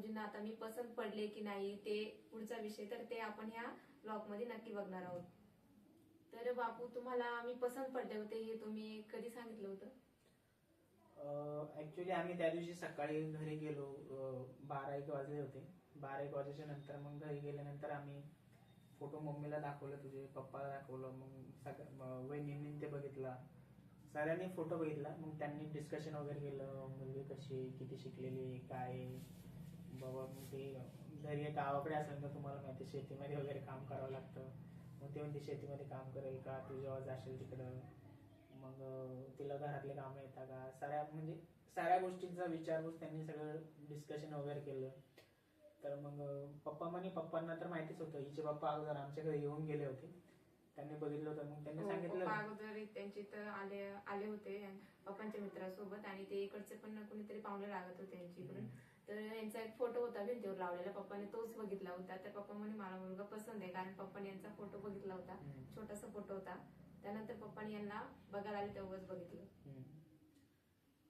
त्यानंतर आता मी पसंत पडले की नाही ते पुढचा विषय. तर ते आपण ह्या ब्लॉगमध्ये नक्की बघणार आहोत. तर बापू तुम्हाला मी पसंत पडले होते हे तुम्ही कधी सांगितलं होतं? ऍक्च्युली आम्ही त्या दिवशी सकाळी घरी गेलो बारा एक वाजले होते. बारा एक वाजेच्या नंतर मग घरी गेल्यानंतर आम्ही फोटो मम्मीला दाखवलं तुझे पप्पाला दाखवलं मग सगळ्या वहिनींनी ते बघितला. सगळ्यांनी फोटो बघितला मग त्यांनी डिस्कशन वगैरे केलं मुलगी कशी किती शिकलेली काय बाबा मग ते घरी गावाकडे असेल तर तुम्हाला माहिती शेतीमध्ये वगैरे काम करावं लागतं. मग ते म्हणते शेतीमध्ये काम करेल का? तू जेव्हा जाशील तिकडं. मग तिला घरातले कामं येतात का? साऱ्या म्हणजे साऱ्या गोष्टींचा विचारपूस त्यांनी सगळं डिस्कशन वगैरे केलं. तर मग पप्पा म्हणे पप्पांना तर माहितीच होतं. हिचे पप्पा अगोदर आमच्या घरी येऊन गेले होते. त्यांनी बघितलं होतं. मग त्यांनी हो, सांगितलं पप्पा अगोदर त्यांची तर आले आले होते. पप्पांच्या मित्रासोबत आणि ते इकडचे पण कोणीतरी पाहुणे लागत होते यांच्याकडून तर यांचा एक फोटो होता भिंतीवर लावलेला. पप्पाने तोच बघितला होता. तर पप्पा म्हणे मला मुलगा पसंत आहे. कारण पप्पाने यांचा फोटो बघितला होता. छोटासा फोटो होता. त्यानंतर पप्पाने यांना बघायला आले तेव्हाच बघितलं.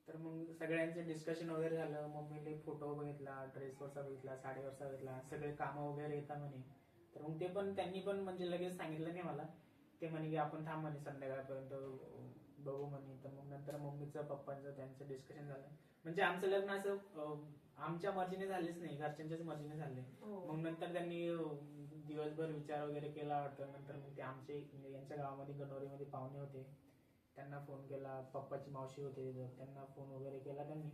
तर मग सगळ्यांचं डिस्कशन वगैरे झालं. मम्मीने फोटो बघितला ड्रेसवरचा बघितला साडीवरचा बघितला सगळे कामं वगैरे येतात म्हणे. तर मग ते पण त्यांनी पण म्हणजे लगेच सांगितलं नाही मला. ते म्हणे की आपण थांब म्हणे संध्याकाळपर्यंत बघू म्हणे. तर मग नंतर मम्मीचं पप्पांचं त्यांचं डिस्कशन झालं. म्हणजे आमचं लग्न असं आमच्या मर्जीने झालेच नाही घरच्यांच्याच मर्जीने झाले. हो. मग नंतर त्यांनी दिवसभर विचार वगैरे केला वाटतं. नंतर मग ते आमचे यांच्या गावामध्ये गणोरीमध्ये पाहुणे होते. त्यांना फोन केला. पप्पाची मावशी होते. तिथं, त्यांना फोन वगैरे केला त्यांनी.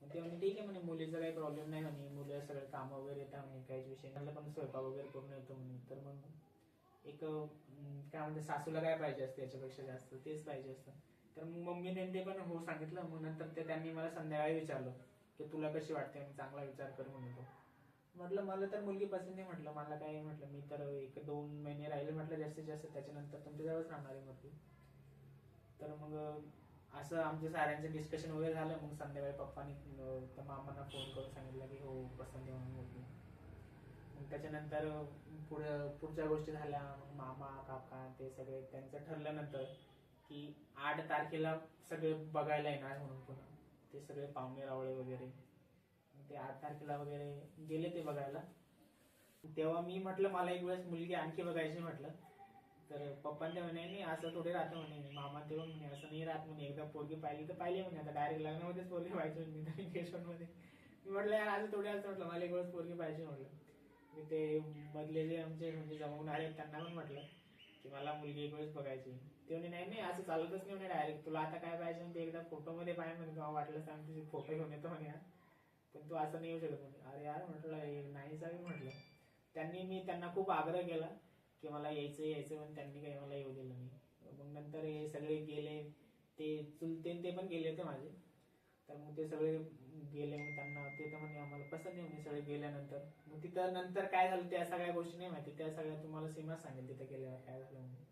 मग ते म्हणे ठीक आहे म्हणे मुलीचा काही प्रॉब्लेम नाही म्हणे. मुलं सगळे काम वगैरे येतात म्हणे काहीच विषय नाही. मला पण स्वयंपाक वगैरे करून येतो म्हणे. तर मग एक अं, काय म्हणते सासूला काय पाहिजे असतं याच्यापेक्षा जास्त? तेच पाहिजे असतं. तर मग मम्मीने ते पण हो सांगितलं. मग नंतर ते त्यांनी मला संध्याकाळी विचारलं. की तुला कशी वाटते? मी चांगला विचार कर म्हणतो म्हटलं मला तर मुलगी पसंत नाही म्हटलं. मला काय म्हटलं मी तर एक दोन महिने राहिले म्हटलं जास्तीत जास्त. त्याच्यानंतर तुमच्याजवळच राहणार आहे म्हटलं तर मग असं आमच्या साऱ्यांचं डिस्कशन वगैरे झालं. मग संध्याकाळी पप्पानी तर मामांना फोन करून सांगितलं की हो पसंत आहे म्हणून मुलगी. मग त्याच्यानंतर पुढे पुढच्या गोष्टी झाल्या. मग मामा काका ते सगळे त्यांचं ठरल्यानंतर की आठ तारखेला सगळे बघायला येणार म्हणून पुन्हा. ते सगळे पाहुणे रावळे वगैरे. ते आठ तारखेला वगैरे गेले ते बघायला. तेव्हा मी म्हटलं मला एक वेळेस मुलगी आणखी बघायची म्हटलं. तर पप्पा म्हणे नाही असं थोडे राहतं म्हणे. मामा तेव्हा म्हणे असं नाही राहत म्हणे. एकदा पोरगी पाहिली तर पाहिली म्हणे. आता डायरेक्ट लग्नामध्येच पोरगी पाहिजे म्हणे. एंगेजमेंटमध्ये मी म्हटलं यार असं थोडे असं म्हटलं. मला एक वेळेस पोरगी पाहिजे म्हटलं. मी ते मधले जे आमचे म्हणजे जमवून आले त्यांना पण म्हटलं की मला मुलगी एक वेळेस बघायची. ते म्हणे नाही नाही असं चालतच नाही म्हणे डायरेक्ट तुला आता काय पाहिजे म्हणते एकदा फोटोमध्ये पाहिजे म्हणे तेव्हा वाटलं सांग तुझे फोटो घेऊन येतो म्हणे यार. पण तू असं नाही येऊ शकत म्हणे. अरे यार म्हटलं नाही जावी म्हटलं. त्यांनी मी त्यांना खूप आग्रह केला की मला यायचं यायचं पण त्यांनी काही मला येऊ दिलं नाही. मग नंतर हे सगळे गेले. ते चुलते ते पण गेले होते माझे. तर मग ते सगळे गेले मग त्यांना ते तर म्हणे आम्हाला पसंत नाही सगळे गेल्यानंतर. मग तिथं नंतर काय झालं त्या सगळ्या गोष्टी नाही माहिती. त्या सगळ्या तुम्हाला सीमा सांगेल तिथे गेल्यावर काय झालं म्हणून.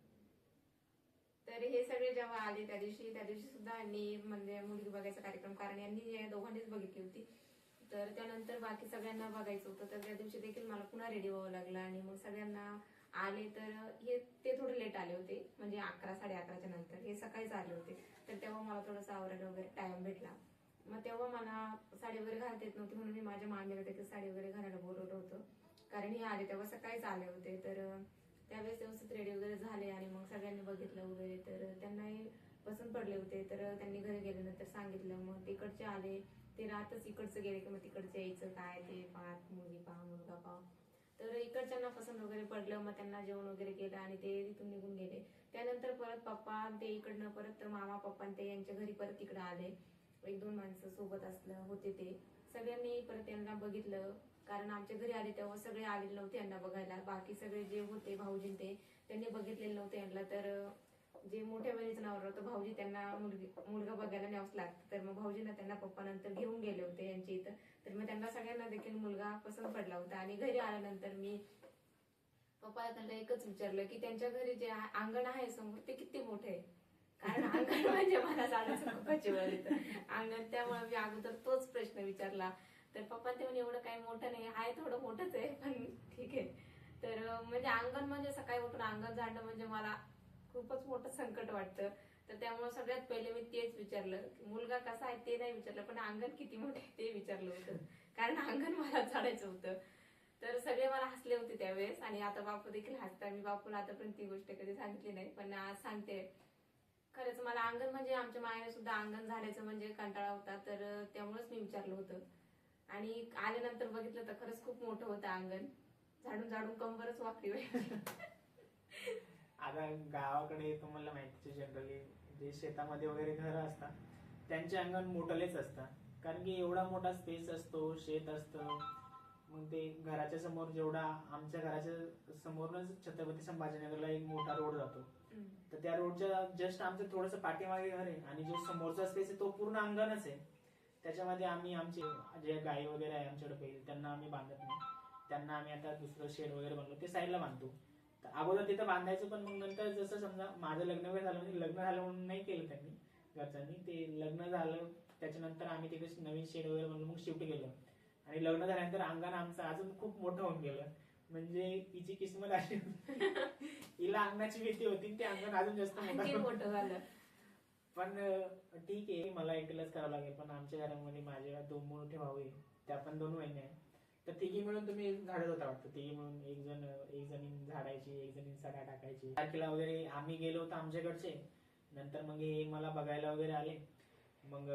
तर हे सगळे जेव्हा आले त्या दिवशी त्या दिवशी सुद्धा यांनी म्हणजे मुलगी बघायचा कार्यक्रम कारण यांनी या दोघांनीच बघितली होती. तर त्यानंतर बाकी सगळ्यांना बघायचं होतं. तर त्या दिवशी देखील मला पुन्हा रेडी व्हावं लागलं आणि मग सगळ्यांना आले तर हे ते थोडे लेट आले होते. म्हणजे अकरा साडे अकराच्या नंतर हे सकाळीच आले होते. तर तेव्हा मला थोडंसं आवरायला वगैरे टाइम भेटला. मग तेव्हा मला साडी वगैरे घालता येत नव्हती म्हणून मी माझ्या मामीला देखील साडी वगैरे घालायला बोलवलं होतं. कारण हे आले तेव्हा सकाळीच आले होते. तर त्यावेळेस व्यवस्थित रेडी वगैरे झाले आणि मग सगळ्यांनी बघितलं वगैरे तर त्यांनाही पसंत पडले होते. तर त्यांनी घरी गेल्यानंतर सांगितलं मग तिकडचे आले ते राहतच इकडचं गेले की मग तिकडचं यायचं काय ते पाहत मुलगी पहा मुलगा पहा. तर इकडच्यांना पसंत वगैरे पडलं मग त्यांना जेवण वगैरे केलं आणि ते तिथून निघून गेले. त्यानंतर परत पप्पा ते इकडनं परत मामा पप्पा आणि ते यांच्या घरी परत तिकडं आले. एक दोन माणसं सोबत असलं होते ते. सगळ्यांनी परत त्यांना बघितलं. कारण आमच्या घरी आले तेव्हा सगळे आलेले नव्हते यांना बघायला. बाकी सगळे जे होते भाऊजी ते त्यांनी बघितलेले नव्हते यांना. तर जे मोठ्या बहिणीचं नाव होतं भाऊजी त्यांना मुलगी मुलगा बघायला न्यावंच लागतं. तर मग भाऊजींना त्यांना पप्पा नंतर घेऊन गेले होते यांच्या इथं. तर मग त्यांना सगळ्यांना देखील मुलगा पसंत पडला होता. आणि घरी आल्यानंतर मी पप्पा त्यांना एकच विचारलं की त्यांच्या घरी जे अंगण आहे समोर ते किती मोठे आहे? कारण अंगण म्हणजे मला जाण्याचं खूपच वेळ येतं. अंगण त्यामुळे मी अगोदर तोच प्रश्न विचारला. तर पप्पा ते म्हणे एवढं काही मोठं नाही. आहे थोडं मोठंच आहे पण ठीक आहे. तर म्हणजे अंगण म्हणजे सकाळी उठून अंगण झाडणं म्हणजे मला खूपच मोठं संकट वाटतं. तर त्यामुळे सगळ्यात पहिले मी तेच विचारलं. की मुलगा कसा आहे ते नाही विचारलं पण अंगण किती मोठे आहे ते विचारलं होतं. कारण अंगण मला चढायचं होतं. तर सगळे मला हसले होते त्यावेळेस. आणि आता बापू देखील हसतात. मी बापूला आतापर्यंत ती गोष्ट कधी सांगितली नाही पण आज सांगते. खरंच मला अंगण म्हणजे आमच्या मायाने सुद्धा अंगण झाडायचं म्हणजे कंटाळा होता. तर त्यामुळेच मी विचारलं होतं. आणि आल्यानंतर बघितलं तर खरंच खूप मोठं होतं अंगण. झाडून झाडून कंबरच वाकडी व्हायची. आता गावाकडे तुम्हाला माहितीच जनरली जे शेतामध्ये वगैरे घरं असतात त्यांचे अंगण मोठलेच असतात. कारण की एवढा मोठा स्पेस असतो शेत असतं. मग ते घराच्या समोर जेवढा आमच्या घराच्या समोरच छत्रपती संभाजीनगरला एक मोठा रोड जातो. तर त्या रोडच्या जस्ट आमचं थोडंसं पाठीमागे घर आहे आणि जो समोरचा स्पेस आहे तो पूर्ण अंगणच आहे. त्याच्यामध्ये आम्ही आमचे जे गाई वगैरे आहे आमच्याकडे पहिले त्यांना आम्ही बांधत नाही. त्यांना आम्ही आता दुसरं शेड वगैरे बांधलो ते साईडला बांधतो. तर अगोदर तिथं बांधायचं पण मग नंतर जसं समजा माझं लग्न वगैरे झालं म्हणजे लग्न झालं म्हणून नाही केलं त्यांनी घरच्यांनी. ते लग्न झालं त्याच्यानंतर आम्ही तिकडे नवीन शेड वगैरे बनवून मग शिफ्ट केलं. आणि लग्न झाल्यानंतर अंगण आमचं अजून खूप मोठं होऊन गेलं. म्हणजे हिची किस्मत अशी. हिला अंगणाची भीती होती ते अंगण अजून जास्त. मोठं झालं. पण ठीक आहे मला एकटीलाच करावं लागेल पण आमच्या घरामध्ये माझे दोन मोठे भाऊ आहे त्या पण दोन महिने आहे तर तिघी मिळून तुम्ही झाडत होता वाटतं? तिघी मिळून एक जण एक जणी झाडायची एक जणी सडा टाकायची. तारखेला वगैरे आम्ही गेलो होतो आमच्याकडचे. नंतर मग हे मला बघायला वगैरे आले. मग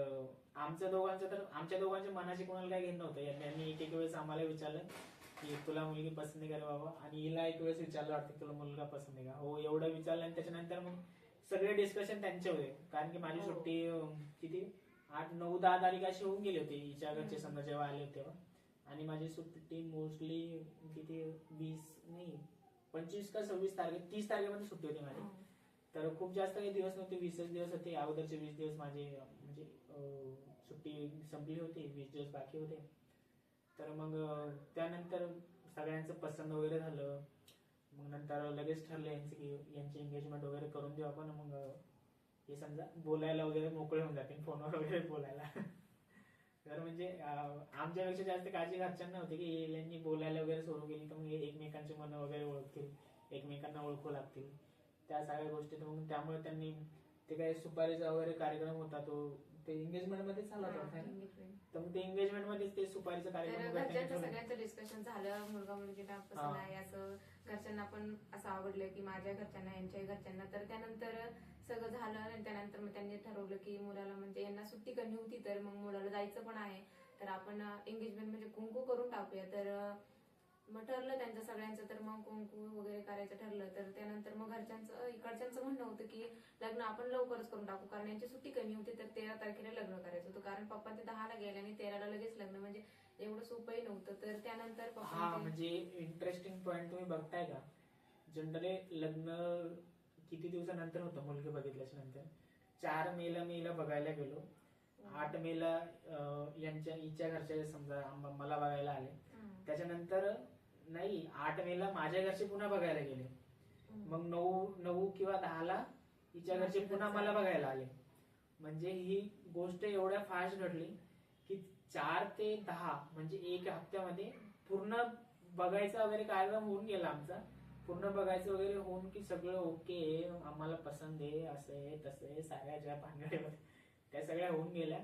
आमच्या दोघांचं तर आमच्या दोघांच्या मनाशी कोणाला काय घेणं नव्हतं. यांनी एक एक वेळेस आम्हाला विचारलं की तुला मुलगी पसंत आहे का बाबा? आणि हिला एक वेळेस विचारलं वाटतं तुला मुलगा पसंत आहे का? हो एवढं विचारलं आणि त्याच्यानंतर मग सगळे डिस्कशन त्यांचे होते. कारण की माझी हो. सुट्टी किती? आठ नऊ दहा तारीख अशी होऊन गेली होती हिच्या घरचे. समजा जेव्हा आले होते. तेव्हा आणि माझी सुट्टी मोस्टली किती? वीस नाही पंचवीस का सव्वीस तारखे तीस तारखेमध्ये सुट्टी होती माझी. तर खूप जास्त काही दिवस नव्हते वीसच दिवस होते. अगोदरचे वीस दिवस माझे म्हणजे सुट्टी संपली होती वीस दिवस बाकी होते. तर मग त्यानंतर सगळ्यांचं पसंत वगैरे झालं. मग नंतर लगेच ठरलं यांचं की यांची एंगेजमेंट वगैरे करून देऊ आपण मग हे समजा बोलायला वगैरे मोकळे होऊन जातील फोनवर वगैरे बोलायला. तर म्हणजे आमच्यापेक्षा जास्त काळजी घरच्यांना होती की यांनी बोलायला वगैरे सुरू केली तर मग एकमेकांचे एकमेकांची मनं वगैरे ओळखतील एकमेकांना ओळखू लागतील. त्या सगळ्या गोष्टी तर मग त्यामुळे त्यांनी ते काही सुपारीचा वगैरे कार्यक्रम होता तो ते एंगेजमेंट मध्येच झाला होता. तर मग ते एंगेजमेंट मध्येच ते सुपारीचा तर कार्यक्रम घरच्यांचं ठेवला. सगळ्यांचं डिस्कशन झालं मुलगा मुलगीला पसंत हा. आहे असं घरच्यांना पण असं आवडलं की माझ्या घरच्यांना यांच्या घरच्यांना तर त्यानंतर सगळं झालं आणि त्यानंतर मग त्यांनी ठरवलं की मुलाला म्हणजे यांना सुट्टी कमी होती तर मग मुलाला जायचं पण आहे तर आपण एंगेजमेंट म्हणजे कुंकू करून टाकूया तर अं, मग ठरलं त्यांचं सगळ्यांचं तर मग कुंकू वगैरे करायचं ठरलं तर त्यानंतर मग घरच्यांचं इकडच्यांचं म्हणणं होतं की लग्न आपण लवकरच करून टाकू कारण यांची सुट्टी कमी होती तर तेरा तारखेला लग्न करायचं होतं. कारण पप्पा ते दहाला गेले आणि तेराला लगेच लग्न म्हणजे एवढं सोपंही नव्हतं. तर त्यानंतर हा पप्पा म्हणजे इंटरेस्टिंग पॉइंट तुम्ही बघताय का? जनरली लग्न किती दिवसानंतर होतं? मुलगी बघितल्याच्या नंतर. चार मेला मी हिला बघायला गेलो. आठ मेला अं, यांच्या हिच्या घरच्या समजा आम- मला बघायला आले. त्याच्यानंतर नाही आठ मेला माझ्या घरचे पुन्हा बघायला गेले. मग नऊ नऊ किंवा दहाला हिच्या घरचे पुन्हा मला बघायला आले. म्हणजे ही गोष्ट एवढ्या फास्ट घडली की चार ते दहा म्हणजे एक हप्त्यामध्ये पूर्ण बघायचा वगैरे कार्यक्रम होऊन गेला आमचा. पूर्ण बघायचं वगैरे होऊन की सगळं ओके आम्हाला पसंत आहे असं आहे तसं आहे साऱ्या ज्या भानगड्या त्या सगळ्या होऊन गेल्या.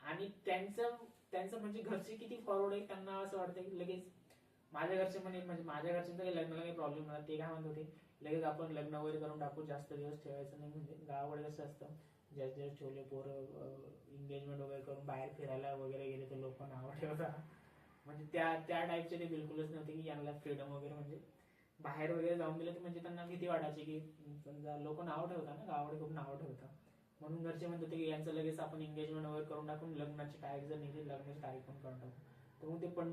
आणि त्यांचं त्यांचं म्हणजे घरचे किती फॉरवर्ड आहे त्यांना असं वाटतं की लगेच माझ्या घरचे म्हणे म्हणजे माझ्या घरच्यांचं काही लग्नाला काही प्रॉब्लेम नव्हता ते काय म्हणत होते लगेच आपण लग्न वगैरे करून टाकू जास्त दिवस ठेवायचं नाही म्हणजे गावाकडे कसं असतं जास्त दिवस ठेवले पोरं एंगेजमेंट वगैरे करून बाहेर फिरायला वगैरे गेले तर लोक नाव ठेवता म्हणजे त्या त्या टाईपचे ते बिलकुलच नव्हते की यांना फ्रीडम वगैरे म्हणजे. बाहेर वगैरे जाऊन दिलं तर म्हणजे त्यांना भीती वाटायची की समजा लोक नाव ठेवता ना गावाकडे खूप नाव ठेवता. म्हणून घरचे म्हणत होते की यांचं लगेच आपण एंगेजमेंट वगैरे करून टाकून लग्नाची तारीख जर निघली लग्नाची तारीख पण करून टाकू. तर मग ते पण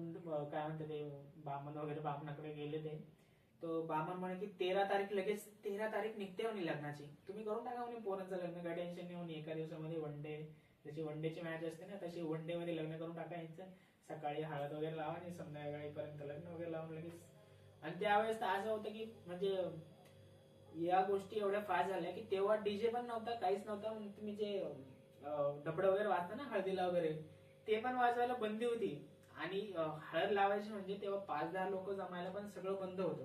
काय म्हणतात ते बामण वगैरे बामणाकडे गेले ते. तो बामण म्हणे की तेरा तारीख लगेच तेरा तारीख निघते म्हणे लग्नाची. तुम्ही करून टाका म्हणे पोरांचं लग्न काय टेन्शन नाही म्हणे एका दिवसामध्ये वन डे जशी वन डेची मॅच असते ना तशी वन डे मध्ये लग्न करून टाका यांचं. सकाळी हळद वगैरे लावा आणि संध्याकाळीपर्यंत लग्न वगैरे लावून लगेच. आणि त्यावेळेस तर असं होतं की म्हणजे या गोष्टी एवढ्या फास्ट झाल्या की तेव्हा डीजे पण नव्हता काहीच नव्हता. मग तुम्ही जे डबड वगैरे वाजता ना हळदीला वगैरे ते पण वाजवायला बंदी होती. आणि हळद लावायची म्हणजे तेव्हा पाच दहा लोक जमायला पण सगळं बंद होतं.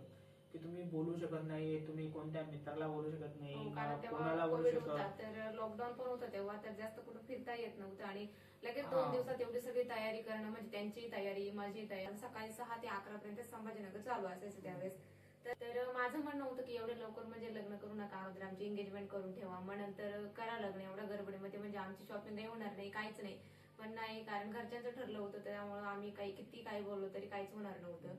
की तुम्ही बोलू शकत नाही तुम्ही कोणत्या मित्राला बोलू शकत नाही हो, ना कारण तेव्हा कोणाला बोलू शकत होता तर लॉकडाऊन पण होतं तेव्हा तर जास्त कुठं फिरता येत नव्हतं आणि लगेच. दोन दिवसात एवढी सगळी तयारी करणं म्हणजे त्यांची तयारी माझी तयारी. सकाळी सहा ते अकरा पर्यंत संभाजीनगर चालू असायचं त्यावेळेस. तर तर माझं म्हणणं होतं की एवढे लवकर म्हणजे लग्न करू नका अगोदर आमची एंगेजमेंट करून ठेवा. मग नंतर करा लग्न एवढ्या गडबडीमध्ये म्हणजे आमची शॉपिंग काही होणार नाही काहीच नाही. पण नाही कारण घरच्यांचं ठरलं होतं त्यामुळे आम्ही काही किती काही बोललो तरी काहीच होणार नव्हतं.